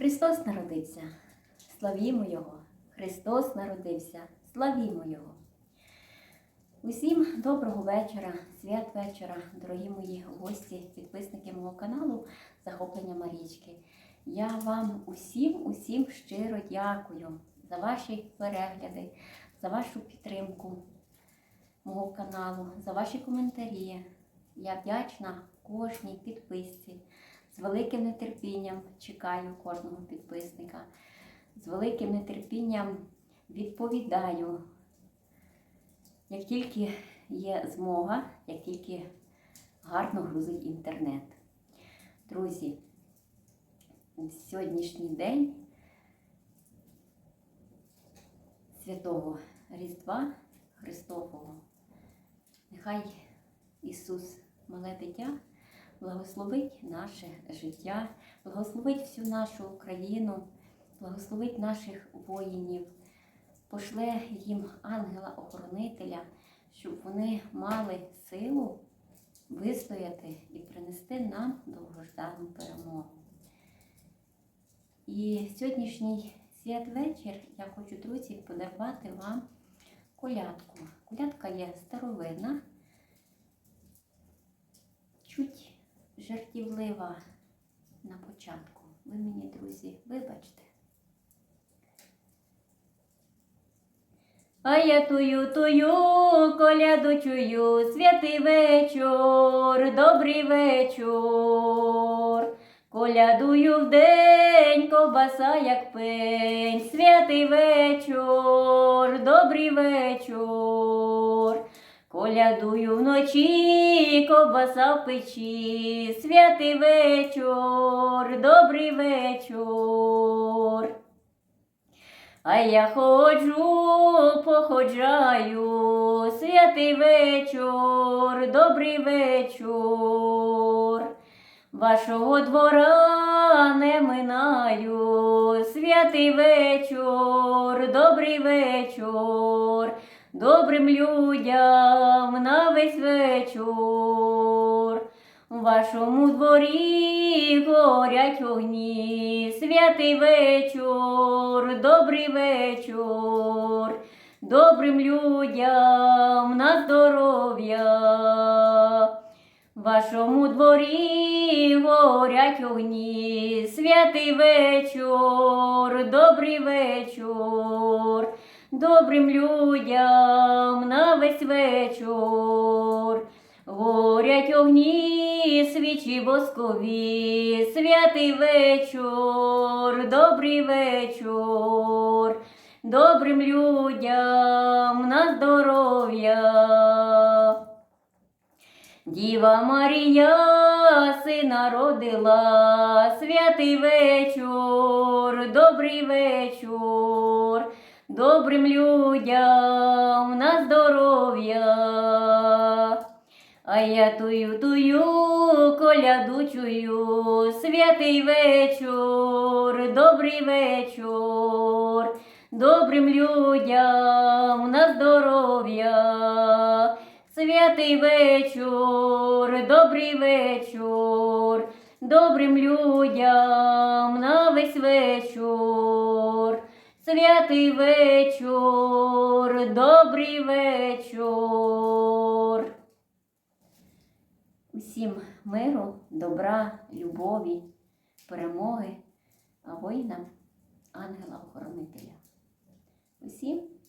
Христос народився, славімо Його! Христос народився, славімо Його! Усім доброго вечора, свят вечора, дорогі мої гості, підписники мого каналу Захоплення Марічки. Я вам усім, усім щиро дякую за ваші перегляди, за вашу підтримку мого каналу, за ваші коментарі. Я вдячна кожній підписці. З великим нетерпінням чекаю кожного підписника. З великим нетерпінням відповідаю, як тільки є змога, як тільки гарно грузить інтернет. Друзі, сьогоднішній день святого Різдва Христового. Нехай Ісус, мале дитя, благословить наше життя, благословить всю нашу Україну, благословить наших воїнів, пошле їм ангела-охоронителя, щоб вони мали силу вистояти і принести нам довгождану перемогу. І сьогоднішній святвечір я хочу, друзі, подарувати вам колядку. Колядка є старовинна, чуть жартівлива на початку. Ви мені, друзі, вибачте. А я тую, тую, коляду чую, святий вечір, добрий вечір. Колядую вдень, ковбаса, як пень, святий вечір, добрий вечір. Колядую вночі, ковбаса в печі, святий вечір, добрий вечір. А я ходжу, походжаю, святий вечір, добрий вечір. Вашого двора не минаю, святий вечір, добрий вечір, добрим людям на весь вечір. У вашому дворі горять огні, святий вечір, добрий вечір, добрим людям на здоров'я. В вашому дворі горять огні, святий вечір, добрий вечір, добрим людям на весь вечір. Горять огні, свічі воскові, святий вечір, добрий вечір, добрим людям на здоров'я. Діва Марія сина родила, святий вечір, добрий вечір, добрим людям на здоров'я. А я тую тую коляду чую, святий вечір, добрий вечір, добрим людям на здоров'я. Святий вечір, добрий вечір, добрим людям на весь вечір. Святий вечір, добрий вечір. Усім миру, добра, любові, перемоги, а воїнам ангела-охоронителя. Усім.